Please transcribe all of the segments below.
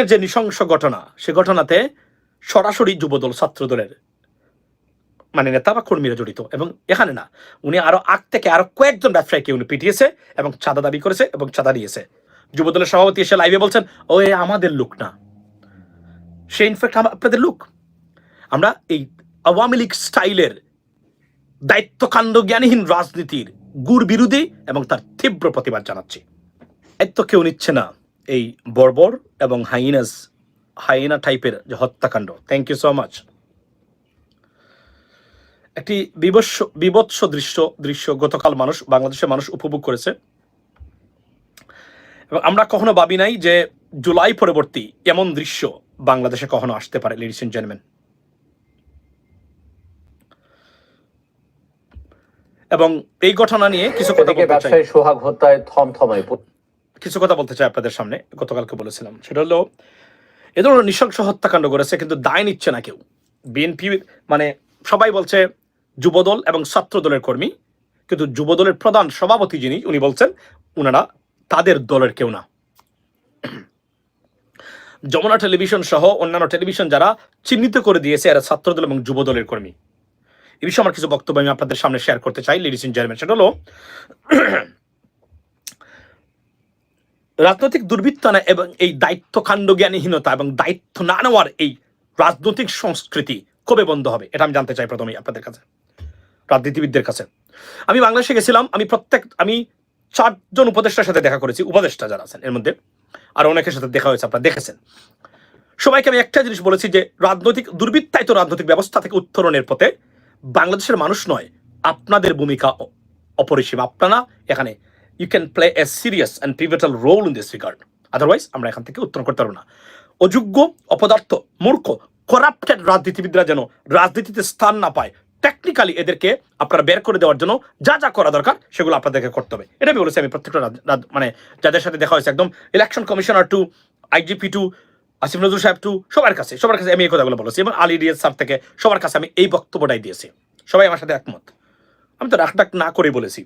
আজকের যে নৃশংস ঘটনা, সে ঘটনাতে সরাসরি যুবদল ছাত্রদলের মানে নেতা বা কর্মীরা জড়িত এবং এখানে না, উনি আরও আগ থেকে আরও কয়েকজন ব্যবসায়ীকে উনি পিটিয়েছে এবং চাঁদা দাবি করেছে এবং চাঁদা দিয়েছে। যুবদলের সভাপতি এসে লাইভে বলছেন, ও, এ আমাদের লোক না। সে ইনফ্যাক্ট আপনাদের লোক। আমরা এই আওয়ামী লীগ স্টাইলের দায়িত্বকাণ্ড জ্ঞানহীন রাজনীতির গুর বিরোধী এবং তার তীব্র প্রতিবাদ জানাচ্ছি। এত কেউ নিচ্ছে না। এই বর্বর এবং হাইনাস হাইনা টাইপের যে হত্যাকাণ্ড। থ্যাংক ইউ সো মাচ একটি বিবৎস বিভৎস দৃশ্য দৃশ্য গতকাল মানুষ বাংলাদেশের মানুষ উপভোগ করেছে। এবং আমরা কখনো ভাবি নাই যে জুলাই পরবর্তী এমন দৃশ্য বাংলাদেশে কখনো আসতে পারে লেডিস এন্ড জেন্টলম্যান এবং এই ঘটনা নিয়ে কিছু কথা বলতে চাই। ব্যবসায়ী সোহাগ হত্যায় থমথমায় কিছু কথা বলতে চাই আপনাদের সামনে, গতকালকে বলেছিলাম। সেটা হলো, এ ধরনের নৃশংস হত্যাকাণ্ড করেছে কিন্তু দায় নিচ্ছে না কেউ। বিএনপি মানে সবাই বলছে যুবদল এবং ছাত্র দলের কর্মী, কিন্তু যুবদলের প্রধান সভাপতি যিনি, উনি বলছেন উনারা তাদের দলের কেউ না। যমুনা টেলিভিশন সহ অন্যান্য টেলিভিশন যারা চিহ্নিত করে দিয়েছে, এরা ছাত্রদল এবং যুবদলের কর্মী। এ বিষয়ে আমার কিছু বক্তব্য আমি আপনাদের সামনে শেয়ার করতে চাই লেডিস ইন জেন্টলম্যান সেটা হলো রাজনৈতিক দুর্বৃত্তায়না এবং এই দায়িত্ব কাণ্ডজ্ঞানহীনতা এবং দায়িত্ব না নেওয়ার এই রাজনৈতিক সংস্কৃতি কবে বন্ধ হবে? এটা আমি জানতে চাই প্রথমেই আপনাদের কাছে, রাজনীতিবিদদের কাছে। আমি বাংলাদেশে গেছিলাম, আমি প্রত্যেক, আমি চারজন উপদেষ্টার সাথে দেখা করেছি, উপদেষ্টা যারা আছেন এর মধ্যে, আর অনেকের সাথে দেখা হয়েছে, আপনারা দেখেছেন। সবাইকে আমি একটা জিনিস বলেছি যে, রাজনৈতিক দুর্বৃত্তায়িত রাজনৈতিক ব্যবস্থা থেকে উত্তরণের পথে। বাংলাদেশের মানুষ নয়, আপনাদের ভূমিকা অপরিসীম। আপনারা এখানে you can play a serious and pivotal role in this regard otherwise আমরা এখান থেকে উত্তরণ করতে পারব না। অযোগ্য, অপদার্থ, মূর্খ করাপ্টেড রাজনীতিবিদরা যেন রাজনীতিতে স্থান না পায় টেকনিক্যালি এদেরকে আপনারা বের করে দেওয়ার জন্য যা যা করা দরকার, সেগুলো আপনাদেরকে করতে হবে। এটা আমি বলেছি আমি প্রত্যেকটা মানে যাদের সাথে দেখা হয়েছে, একদম election commissioner to IGP to Asif Nazrul Saheb to সবার কাছে সবার কাছে আমি এই কথাগুলো বলেছি এবং আলী ডিএস স্যার থেকে সবার কাছে আমি এই বক্তব্যটাই দিয়েছি। সবাই আমার সাথে একমত। আমি তো রাখ না করে বলেছি।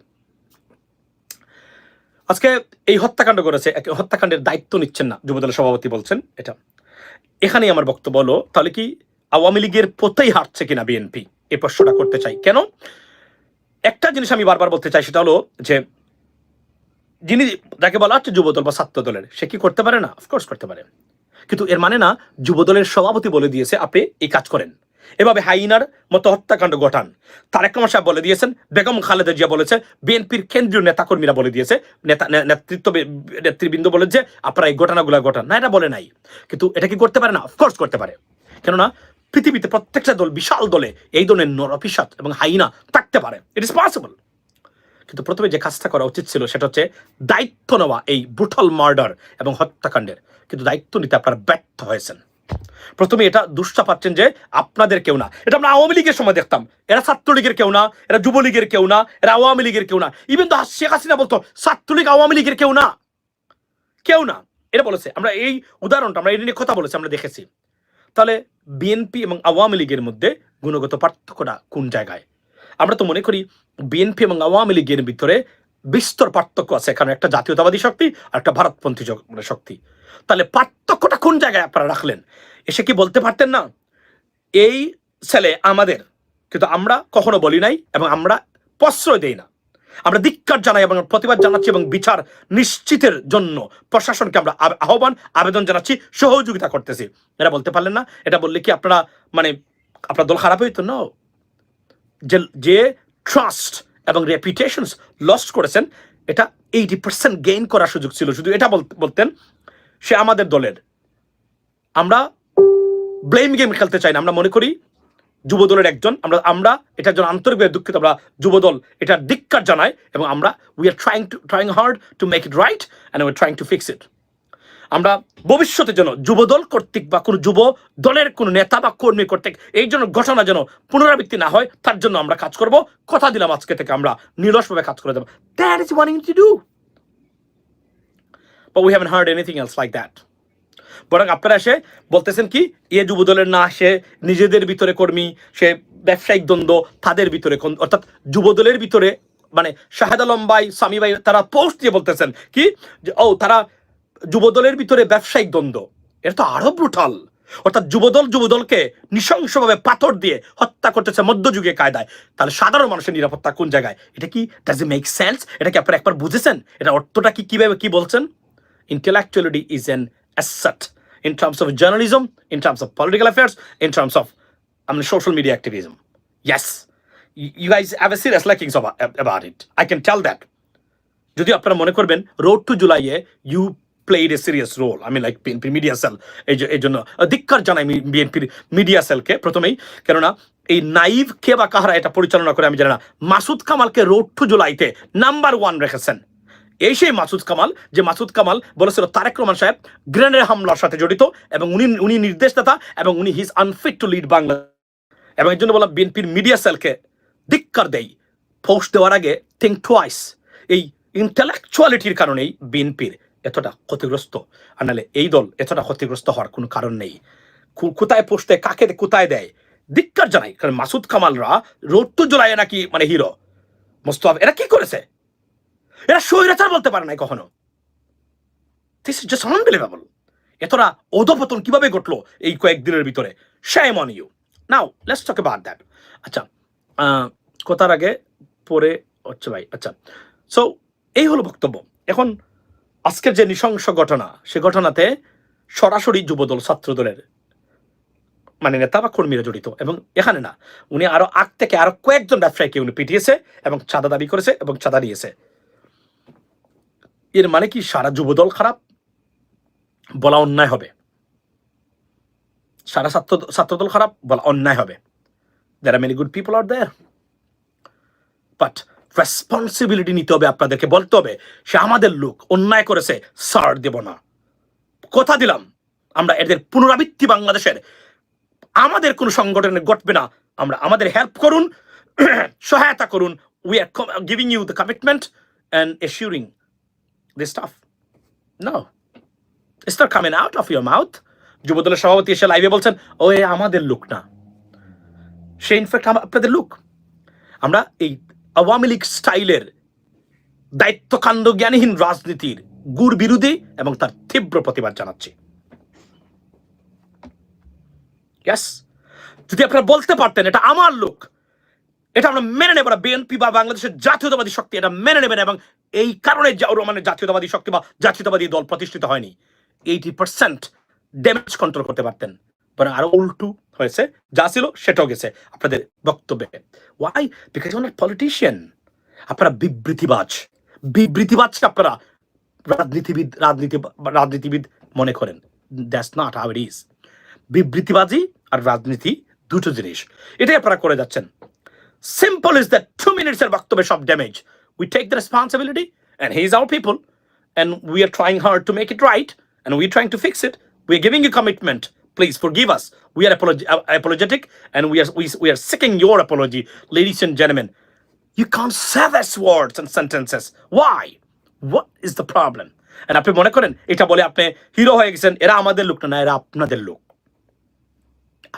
আজকে এই হত্যাকাণ্ড করেছে হত্যাকাণ্ডের দায়িত্ব নিচ্ছেন না, যুবদলের সভাপতি বলছেন এটা। এখানেই আমার বক্তব্য হলো, তাহলে কি আওয়ামী লীগের পথেই হাঁটছে কিনা বিএনপি? এই প্রশ্নটা করতে চাই। কেন? একটা জিনিস আমি বারবার বলতে চাই, সেটা হলো যে যিনি যাকে বলা হচ্ছে যুবদল বা ছাত্র দলের সে কি করতে পারে না? অফকোর্স করতে পারে। কিন্তু এর মানে না, যুবদলের সভাপতি বলে দিয়েছে, আপনি এই কাজ করেন। এভাবে হাইনার মতো হত্যাকাণ্ড ঘটান। তারেক রহমান সাহেব বলে দিয়েছেন, বেগম খালেদা জিয়া বলেছে, বিএনপির কেন্দ্রীয় নেতাকর্মীরা বলে দিয়েছে, নেতা নেতৃত্ব নেতৃবৃন্দ বলে যে, আপনারা এই ঘটনাগুলো ঘটান। না, এটা বলে নাই। কিন্তু এটা কি করতে পারে? না অফকোর্স করতে পারে। কেননা, পৃথিবীতে প্রত্যেকটা দল, বিশাল দলে এই ধরনের নরপিসাত এবং হাইনা থাকতে পারে। ইট ইস পসিবল কিন্তু প্রথমে যে কাজটা করা উচিত ছিল, সেটা হচ্ছে দায়িত্ব নেওয়া এই ব্রুটাল মার্ডার এবং হত্যাকাণ্ডের। কিন্তু দায়িত্ব নিতে আপনারা ব্যর্থ হয়েছেন। প্রথমে এটা দুষ্টা পাচ্ছেন যে আপনাদের কেউ না। এটা আমরা আওয়ামী লীগের সময় দেখতাম। এরা ছাত্রলীগের কেউ না, এরা যুবলীগের কেউ না, এরা আওয়ামী লীগের কেউ না। ইভেন তো শেখ হাসিনা বলতো, ছাত্রলীগ আওয়ামী লীগের কেউ না। কেউ না। এটা বলেছে। আমরা এই উদাহরণটা, আমরা এই নিয়ে কথা বলেছি, আমরা দেখেছি। তাহলে বিএনপি এবং আওয়ামী লীগের মধ্যে গুণগত পার্থক্যটা কোন জায়গায়? আমরা তো মনে করি বিএনপি এবং আওয়ামী লীগের ভিতরে বিস্তর পার্থক্য আছে। এখানে একটা জাতীয়তাবাদী শক্তি আর একটা ভারতপন্থী মানে শক্তি। তাহলে পার্থক্যটা কোন জায়গায় আপনারা রাখলেন? এসে কি বলতে পারতেন না? এই ছেলে আমাদের, কিন্তু আমরা কখনো বলি নাই এবং আমরা প্রশ্রয় দেই না। আমরা ধিক্কার জানাই এবং প্রতিবাদ জানাচ্ছি এবং বিচার নিশ্চিতের জন্য প্রশাসনকে আমরা আহ্বান, আবেদন জানাচ্ছি, সহযোগিতা করতেছি। এরা বলতে পারলেন না। এটা বললে কি আপনারা মানে আপনার দল খারাপ হইতো? না যে যে ট্রাস্ট এবং রেপুটেশনস লস্ট করেছেন, এটা এইটি পার্সেন্ট গেইন করার সুযোগ ছিল। শুধু এটা বল- বলতেন সে আমাদের দলের। আমরা ব্লেম গেম খেলতে চাই না। আমরা মনে করি যুবদলের একজন। আমরা আমরা এটার জন্য আন্তরিকভাবে দুঃখিত। আমরা যুবদল এটার ধিক্কার জানাই এবং আমরা we are trying to trying hard to make it right and we trying to fix it আমরা ভবিষ্যতে যেন যুবদল কর্তৃক বা কোনো যুব দলের কোনো নেতা বা কর্মী কর্তৃক এই জন্য ঘটনা যেন পুনরাবৃত্তি না হয়, তার জন্য আমরা কাজ করব। কথা দিলাম আজকে থেকে আমরা নিরসভাবে কাজ করে দেবো that is ওয়ানিং to do but we haven't heard anything else like that. বরং আপনারা এসে বলতেছেন কি, এ যুবদলের না, সে নিজেদের ভিতরে কর্মী, সে ব্যবসায়িক দ্বন্দ্ব তাদের ভিতরে অর্থাৎ যুবদলের ভিতরে মানে শাহেদ আলম ভাই, সামি ভাই, তারা পোস্ট দিয়ে বলতেছেন কি ও, তারা যুবদলের ভিতরে ব্যবসায়িক দ্বন্দ্ব। এটা তো আরও ব্রুটাল অর্থাৎ যুবদল যুবদলকে নৃশংসভাবে পাথর দিয়ে হত্যা করতেছে মধ্যযুগে কায়দায়। তাহলে সাধারণ মানুষের নিরাপত্তা কোন জায়গায়? এটা কি ডাজ ইট মেক সেন্স এটা কি আপনারা একবার বুঝেছেন? এটা অর্থটা কি, কীভাবে কি বলছেন? Intellectuality is an asset in terms of journalism, in terms of political affairs, in terms of I mean, social media activism. Yes, you guys have a serious lickings about, about it. I can tell that. যদি আপনারা মনে করবেন road to জুলাইয়ে you played a serious role আমি like BNP media cell এই এই জন্য ধিক্কার জানাই বিএনপির মিডিয়া সেলকে প্রথমেই কেননা এই নাইভ কে বা কাহারা এটা পরিচালনা করে আমি জানি না মাসুদ কামালকে রোড টু জুলাইতে নাম্বার ওয়ান রেখেছেন এই সেই মাসুদ কামাল, যে মাসুদ কামাল বলেছিল তারেক রহমান সাহেব গ্রেনেড হামলার সাথে জড়িত এবং উনি উনি নির্দেশদাতা এবং উনি his unfit to lead Bangla. এবং এর জন্য বললাম, বিএনপির মিডিয়া সেলকে ধিক্কার দেই। পোস্ট দেওয়ার আগে থিঙ্ক টুয়াইস এই ইন্টেলেকচুয়ালিটির কারণেই বিএনপির এতটা ক্ষতিগ্রস্ত। আর নাহলে এই দল এতটা ক্ষতিগ্রস্ত হওয়ার কোনো কারণ নেই। কোথায় দেয়, কাকে কোথায় দেয়? ধিক্কার জানাই। কারণ মাসুদ কামালরা রোড টু জোলাইয়ে নাকি মানে হিরো মোস্তফা, এরা কি করেছে? এরা স্বৈরাচার বলতে পারে নাই কখনো। দিস ইজ জাস্ট আনবিলিভেবল অধপতন কীভাবে ঘটলো এই কয়েকদিনের ভিতরে? Shame on you now talk about that আচ্ছা কথার আগে পরে হচ্ছে ভাই আচ্ছা। সো এই হলো বক্তব্য। এখন, আজকের যে নৃশংস ঘটনা, সে ঘটনাতে সরাসরি যুবদল ছাত্রদলের মানে নেতা বা কর্মীরা জড়িত। এবং এখানে না, উনি আরও আগ থেকে আরও কয়েকজন ব্যবসায়ীকে উনি পিটিয়েছে এবং চাঁদা দাবি করেছে এবং চাঁদা নিয়েছে এর মানে কি সারা যুবদল খারাপ? বলা অন্যায় হবে। সারা ছাত্র, ছাত্রদল খারাপ? বলা অন্যায় হবে। There are many good people are there. But responsibility নিতে হবে আপনাদেরকে, বলতে হবে, সে আমাদের লোক, অন্যায় করেছে সার দেব না। কথা দিলাম, আমরা এদের পুনরাবৃত্তি বাংলাদেশের, আমাদের কোনো সংগঠনে ঘটবে না, আমরা আমাদের হেল্প করুন, সহায়তা করুন we are giving you the commitment and assuring this stuff no it's not coming out of your mouth যুবদলের সভাপতি এসে লাইভে বলছেন ও এ আমাদের লোক না। সে ইনফ্যাক্ট আপনাদের লোক। আমরা এই আওয়ামী লীগ স্টাইলের দায়িত্বকাণ্ড জ্ঞানহীন রাজনীতির গুড় বিরোধী এবং তার তীব্র প্রতিবাদ জানাচ্ছি। ইয়াস যদি আপনারা বলতে পারতেন, এটা আমার লোক। এটা আমরা মেনে নেব না। বিএনপি বা বাংলাদেশের জাতীয়তাবাদী শক্তি এটা মেনে নেবেন এবং এই কারণে রহমানের জাতীয়তাবাদী শক্তি বা জাতীয়তাবাদী দল প্রতিষ্ঠিত হয়নি। এইটি পার্সেন্ট ড্যামেজ কন্ট্রোল করতে পারতেন। বরং আরও উল্টু হয়েছে, যা ছিল সেটাও গেছে আপনাদের বক্তব্যে। ওয়াই বিকজ ওনার পলিটিশিয়ান আপনারা বিবৃতিবাজ। বিবৃতিবাজকে আপনারা রাজনীতিবিদ, রাজনীতি, রাজনীতিবিদ মনে করেন। That's not how it is বিবৃতিবাজি আর রাজনীতি দুটো জিনিস। এটাই আপনারা করে যাচ্ছেন। সিম্পল ইজ দ্যাট টু মিনিটসের বক্তব্যে সব damage we take the responsibility and he is our people and we are trying hard to make it right and we trying to fix it we are giving you commitment please forgive us. We are apolog- uh, apologetic and we are we, we are seeking your apology. Ladies and gentlemen you can't say these words and sentences. Why? What is the problem? And আপনি মনে করেন এটা বলে আপনি hero হয়ে গেছেন এরা আমাদের লোক না না এরা আপনাদের লোক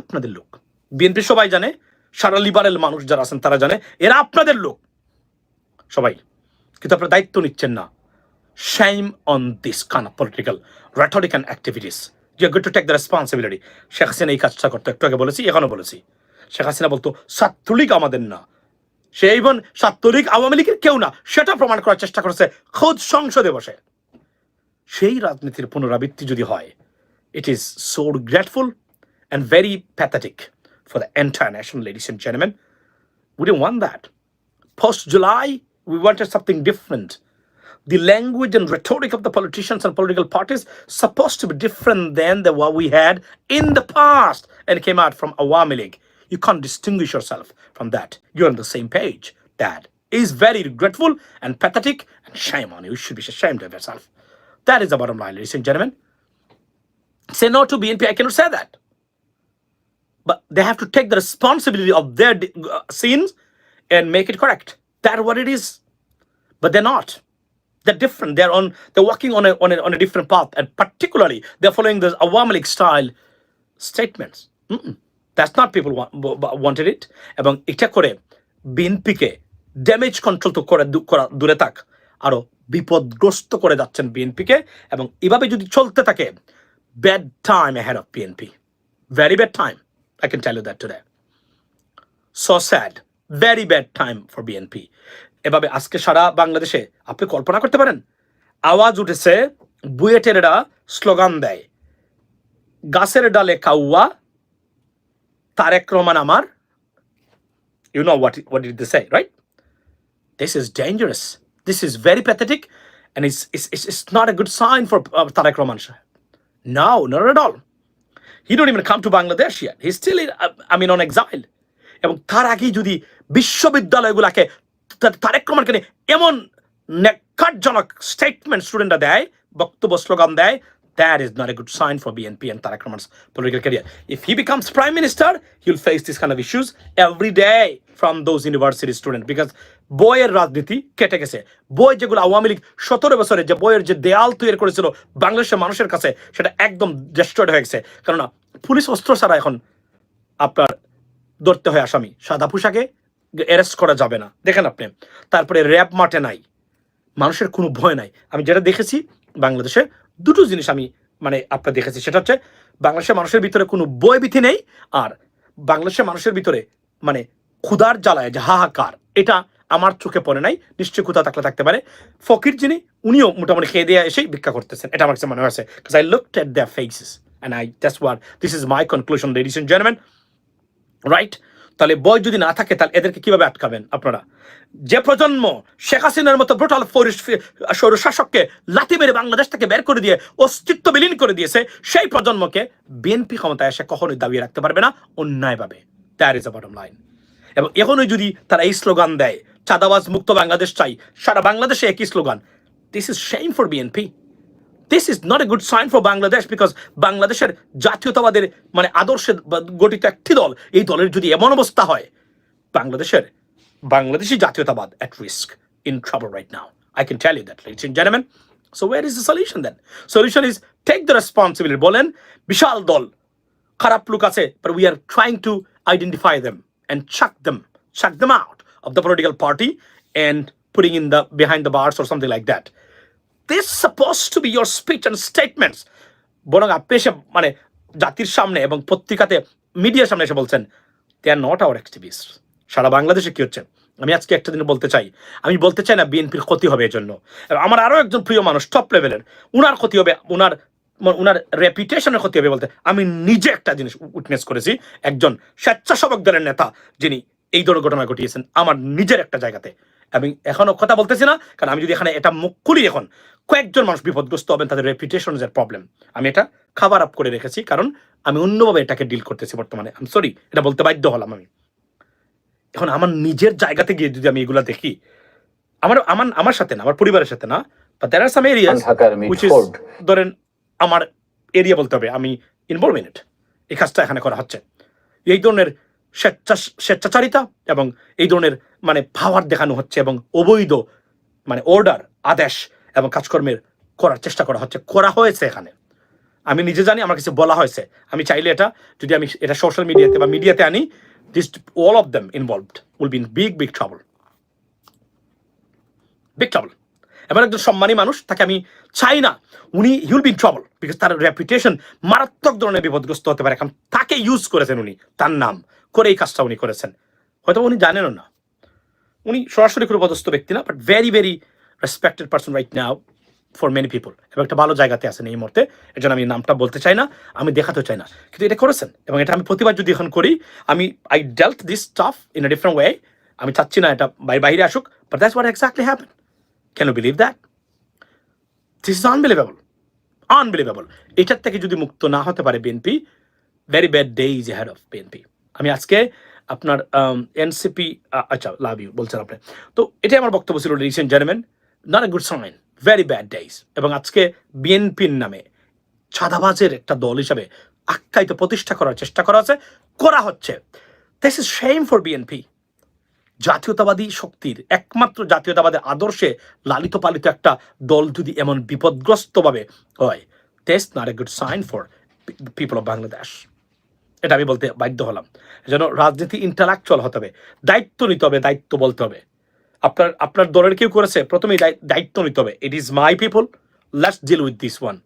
আপনাদের লোক বিএনপি সবাই জানে সারা লিবারেল মানুষ যারা আছেন, তারা জানে, এরা আপনাদের লোক। সবাই, কিন্তু আপনারা দায়িত্ব নিচ্ছেন না। Shame on this kind of political rhetoric and activities. You're going to take the responsibility. Sheikh Hasina এই কাজটা করতো, একটু আগে বলেছি, এখনও বলেছি। শেখ হাসিনা বলতো, ছাত্রলীগ আমাদের না। সে ইভন ছাত্রলীগ আওয়ামী লীগের কেউ না, সেটা প্রমাণ করার চেষ্টা করেছে খোদ সংসদে বসে। সেই রাজনীতির পুনরাবৃত্তি যদি হয় it is so regretful and very pathetic. For the entire nation, ladies and gentlemen. We didn't want that. Post July, we wanted something different. The language and rhetoric of the politicians and political parties supposed to be different than the what we had in the past and it came out from Awami League. You can't distinguish yourself from that. You're on the same page. That is very regretful and pathetic and shame on you. You should be ashamed of yourself. That is the bottom line, ladies and gentlemen. Say no to BNP. I cannot say that. But they have to take the responsibility of their uh, sins and make it correct. That's what it is. But they're not. They're different. They're on. They're walking on a on a, on a different path, and particularly they're following the Awami League style statements. Mm-mm. That's not people want, wanted it. এবং এটা করে বিএনপিকে damage control তো করে করা দূরে থাক আরও বিপদগ্রস্ত করে যাচ্ছেন বিএনপিকে এবং এভাবে যদি চলতে থাকে bad time ahead of PNP. Very bad time. I can tell you that today. So sad. Very bad time for BNP. এভাবে আজকে সারা বাংলাদেশে আপনি কল্পনা করতে পারেন আওয়াজ উঠেছে বুয়েটেরা স্লোগান দেয় গাছের ডালে কাউয়া তারেক রহমান আমার you know what what did they say right this is dangerous. This is very pathetic, and it's, it's, it's not a good sign for uh, Tarek Rahman Shah. No, not at all. He don't even come to Bangladesh yet. He's still, in, uh, I mean, on exile. এবং তার আগেই যদি বিশ্ববিদ্যালয়গুলোকে তা- তারেক রহমানকে নিয়ে এমন নেকারজনক statement স্টুডেন্টরা দেয় বক্তব্য স্লোগান দেয় that is not a good sign for BNP and Tarek Rahman's political career. If he becomes prime minister, he'll face these kind of issues every day from those university students because বইয়ের রাজনীতি কেটে গেছে। বই যেগুলো আওয়ামী লীগ সতেরো বছরে যে বইয়ের যে দেয়াল তৈরি করেছিল বাংলাদেশের মানুষের কাছে, সেটা একদম ডিস্ট্রয়েড হয়ে গেছে। কেননা পুলিশ অস্ত্র ছাড়া এখন আপনার ধরতে হয় আসামি। সাদা পোশাকে অ্যারেস্ট করা যাবে না। দেখেন আপনি, তারপরে র্যাব মাঠে নাই। মানুষের কোনো ভয় নাই। আমি যেটা দেখেছি, বাংলাদেশে দুটো জিনিস আমি মানে আপনার দেখেছি। সেটা হচ্ছে, বাংলাদেশের মানুষের ভিতরে কোনো বই বিধি নেই, আর বাংলাদেশের মানুষের ভিতরে মানে ক্ষুধার জ্বালায় যে হাহাকার, এটা আমার চোখে পড়ে নাই, নিশ্চয়ই ক্ষুধা থাকলে থাকতে পারে। ফকির যিনি, উনিও মোটামুটি খেয়ে দিয়ে এসেই ভিক্ষা করতেছেন। এটা আমার কাছে মনে হয়েছে I look at the faces and I that's what this is my conclusion ladies and gentleman right তাহলে বই যদি না থাকে, তাহলে এদেরকে কীভাবে আটকাবেন আপনারা? যে প্রজন্ম, শেখ হাসিনার মতো ব্রুটাল শাসককে লাথি মেরে বাংলাদেশ থেকে বের করে দিয়ে অস্তিত্ব বিলীন করে দিয়েছে, সেই প্রজন্মকে বিএনপি ক্ষমতায় এসে কখনোই দাবিয়ে রাখতে পারবে না, অন্যায়ভাবে। There is a bottom line এবং এখনই যদি তারা এই স্লোগান দেয় চাঁদাবাজ মুক্ত বাংলাদেশ চাই সারা বাংলাদেশে একই slogan this is shame for BNP this is not a good sign for Bangladesh because বাংলাদেশের জাতীয়তাবাদের মানে আদর্শে গঠিত একটি দল এই দলের যদি এমন অবস্থা হয় বাংলাদেশের বাংলাদেশি জাতীয়তাবাদ at risk in trouble right now i can tell you that ladies and gentlemen so where is the solution then solution is take the responsibility বলেন বিশাল দল খারাপ লোক আছে but we are trying to identify them and chuck them chuck them out of the political party and putting in the, behind the bars or something like that. This supposed to be your speech and statements. বরং আপনি মানে জাতির সামনে এবং পত্রিকাতে, মিডিয়ার সামনে এসে বলছেন they are not our activist সারা বাংলাদেশে কি হচ্ছে? আমি আজকে একটা দিন বলতে চাই। আমি বলতে চাই না বিএনপির ক্ষতি হবে এজন্য। আমার আরও একজন প্রিয় মানুষ টপ লেভেলের উনার ক্ষতি হবে, উনার উনার রেপুটেশনের ক্ষতি হবে বলতে, আমি নিজে একটা জিনিস উইটনেস করেছি। একজন স্বেচ্ছাসেবক দলের নেতা, যিনি এই ধরনের ঘটনা ঘটিয়েছেন আমার নিজের একটা জায়গাতে। আমি এখনও কথা বলতেছি না কারণ আমি যদি এখানে এটা মুখ খুলি এখন কয়েকজন মানুষ বিপদগ্রস্ত হবেন তাদের রেপুটেশন এর প্রবলেম আমি এটা খাবার আপ করে রেখেছি কারণ আমি অন্যভাবে এটাকে ডিল করতেছি বর্তমানে। আমি সরি এটা বলতে বাধ্য হলাম আমি। এখন আমার নিজের জায়গাতে গিয়ে যদি আমি এগুলা দেখি আমার আমার আমার সাথে না আমার পরিবারের সাথে না বা দেয়ার আর সাম এরিয়াস ঢাকার which ধরেন আমার এরিয়া বলতে হবে আমি ইনভলভ ইন ইট এই কাজটা এখানে করা হচ্ছে। এই ধরনের স্বেচ্ছা স্বেচ্ছাচারিতা এবং এই ধরনের মানে পাওয়ার দেখানো হচ্ছে এবং অবৈধ মানে অর্ডার আদেশ এবং কাজকর্মের করার চেষ্টা করা হচ্ছে, করা হয়েছে এখানে। আমি নিজে জানি, আমার কাছে বলা হয়েছে। আমি চাইলে এটা, যদি আমি এটা সোশ্যাল মিডিয়াতে বা মিডিয়াতে আনি this all of them involved will been big big trouble big trouble এমন একজন সম্মানী মানুষ, তাকে আমি চাই না, উনি হিউল বিন ট্রাবল বিকজ তার রেপুটেশন মারাত্মক ধরনের বিপদগ্রস্ত হতে পারে। এখন তাকে ইউজ করেছেন উনি, তার নাম। করে এই কাজটা উনি করেছেন। হয়তো উনি জানেনও না। উনি সরাসরি কোনো পদস্থ ব্যক্তি না but very very respected person right now for many people এবং একটা ভালো জায়গাতে আছেন এই মুহূর্তে। এর জন্য আমি নামটা বলতে চাই না, আমি দেখাতেও চাই না। কিন্তু এটা করেছেন এবং এটা আমি প্রতিবার যদি এখন করি, আমি I dealt this stuff in a different way আমি চাচ্ছি না এটা বাই- বাইরে আসুক but that's what exactly happen can you believe that this is unbelievable unbelievable এটার থেকে যদি মুক্ত না হতে পারে BNP very bad day is had of BNP আমি আজকে আপনার এনসিপি আচ্ছা লাভ ইউ বলছেন আপনি। তো এটাই আমার বক্তব্য ছিল recent gentleman not a good sign very bad days এবং আজকে বিএনপির নামে ছাদাবাজের একটা দল হিসাবে আখ্যায়িত, প্রতিষ্ঠা করার চেষ্টা করা হচ্ছে করা হচ্ছে। This is shame for BNP জাতীয়তাবাদী শক্তির, একমাত্র জাতীয়তাবাদের আদর্শে লালিত পালিত একটা দল যদি এমন বিপদগ্রস্তভাবে হয় does not a good sign for people of Bangladesh এটা আমি বলতে বাধ্য হলাম। যেন রাজনীতি ইন্টালেকচুয়াল হতে হবে। দায়িত্ব নিতে হবে দায়িত্ব বলতে হবে। আপনার আপনার দলের কেউ করেছে প্রথমেই দায়িত্ব নিতে হবে। It is my people let's deal with this one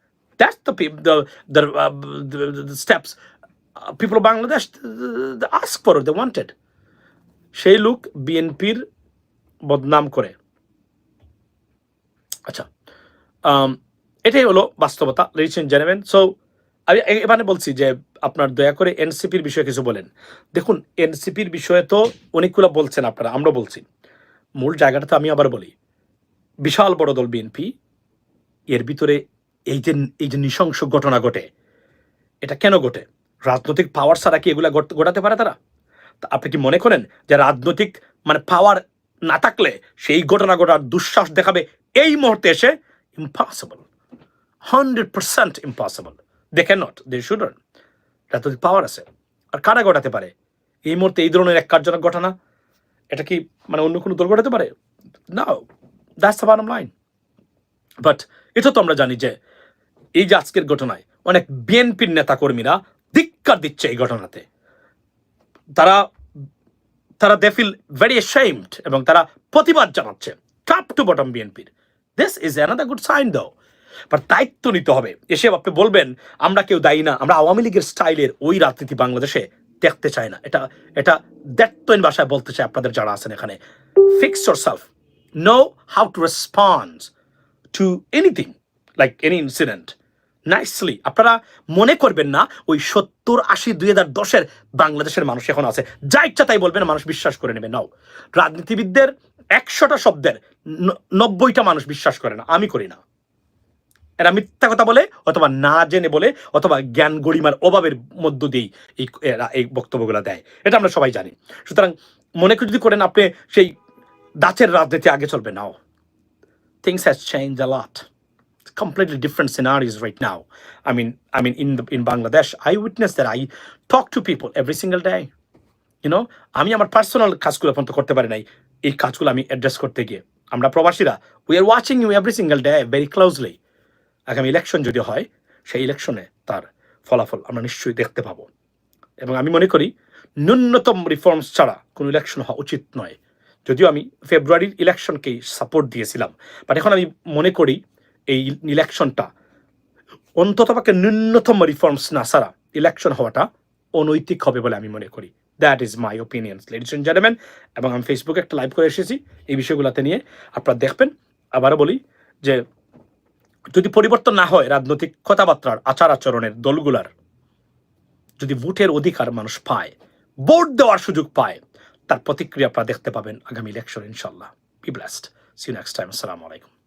people of Bangladesh uh, they ask for, they wanted. সেই লোক বিএনপির বদনাম করে। আচ্ছা আম, এটাই হলো বাস্তবতা লেডিস এন্ড জেনেমেন সো আমি এখানে বলছি যে আপনার দয়া করে এনসিপির বিষয়ে কিছু বলেন। দেখুন এনসিপির বিষয়ে তো অনেকগুলো বলছেন আপনারা আমরা বলছি। মূল জায়গাটা তো আমি আবার বলি। বিশাল বড় দল বিএনপি, এর ভিতরে এই যে এই যে নৃশংস ঘটনা ঘটে, এটা কেন ঘটে? রাজনৈতিক পাওয়ার ছাড়া কি এগুলা ঘট- ঘটাতে পারে তারা? তা আপনি কি মনে করেন যে রাজনৈতিক মানে পাওয়ার না থাকলে সেই ঘটনা ঘটার দুঃসাহস দেখাবে এই মুহূর্তে এসে? ইম্পসিবল হান্ড্রেড পার্সেন্ট ইম্পসিবল দেখে নট দে শুডন রাজনৈতিক পাওয়ার আছে। আর কারা ঘটাতে পারে? এই মুহূর্তে এই ধরনের এক কার্যজনক ঘটনা, এটা কি মানে অন্য কোনো দল ঘটাতে পারে? না দ্যাটস দ্য লাইন বাট এটা তো আমরা জানি যে এই যে আজকের ঘটনায় অনেক বিএনপির নেতাকর্মীরা ধিক্কার দিচ্ছে এই ঘটনাতে। তারা তারা দে ফিল ভেরি অ্যাশেমড এবং তারা প্রতিবাদ জানাচ্ছে। টপ টু বটম বিএনপির। This is another good sign though but দায়িত্ব নিতে হবে। এসে আপনি বলবেন, আমরা কেউ দায়ী না। আমরা আওয়ামী লীগের স্টাইলের ওই রাজনীতি বাংলাদেশে দেখতে চাই না। এটা এটা দ্যাত্তইন ভাষায় বলতে চাই আপনাদের যারা আছেন এখানে। Fix yourself know how to response to anything like any incident nicely আপনারা মনে করবেন না, ওই সত্তর আশি দুই হাজার দশের বাংলাদেশের মানুষ এখন আছে। যা ইচ্ছা তাই বলবেন, মানুষ বিশ্বাস করে নেবে। নাও। রাজনীতিবিদদের একশোটা শব্দের নব্বইটা মানুষ বিশ্বাস করে না। আমি করি না। এরা মিথ্যা কথা বলে অথবা না জেনে বলে অথবা জ্ঞান গরিমার অভাবের মধ্য দিয়েই এই এরা এই বক্তব্যগুলো দেয় এটা আমরা সবাই জানি সুতরাং মনে করে যদি করেন আপনি সেই দাঁচের রাজনীতি আগে চলবে নাও things has changed a lot. Different scenarios right now. I mean, I mean, in the, in Bangladesh, I witness that. I talk to people every single day. You know, আমি আমার পার্সোনাল কাজগুলো পর্যন্ত করতে পারি নাই এই কাজগুলো আমি অ্যাড্রেস করতে গিয়ে আমরা প্রবাসীরা we are watching you every single day very closely আগামী ইলেকশন যদি হয়, সেই ইলেকশনে তার ফলাফল আমরা নিশ্চয়ই দেখতে পাবো। এবং আমি মনে করি, ন্যূনতম রিফর্মস ছাড়া কোনো ইলেকশন হওয়া উচিত নয়। যদিও আমি ফেব্রুয়ারির ইলেকশনকেই সাপোর্ট দিয়েছিলাম বাট এখন আমি মনে করি, এই ইলেকশনটা অন্তত অন্ততপক্ষে ন্যূনতম রিফর্মস না ছাড়া ইলেকশন হওয়াটা অনৈতিক হবে বলে আমি মনে করি। That is my opinions ladies and gentleman এবং আমি ফেসবুকে একটা লাইভ করে এসেছি। এই বিষয়গুলোতে নিয়ে আপনারা দেখবেন। আবারও বলি যে যদি পরিবর্তন না হয় রাজনৈতিক কথাবার্তার আচার আচরণের দলগুলার, যদি ভোটের অধিকার মানুষ পায়, ভোট দেওয়ার সুযোগ পায়, তার প্রতিক্রিয়া আপনারা দেখতে পাবেন আগামী ইলেকশন ইনশাল্লাহ be blessed see next time আসসালামু আলাইকুম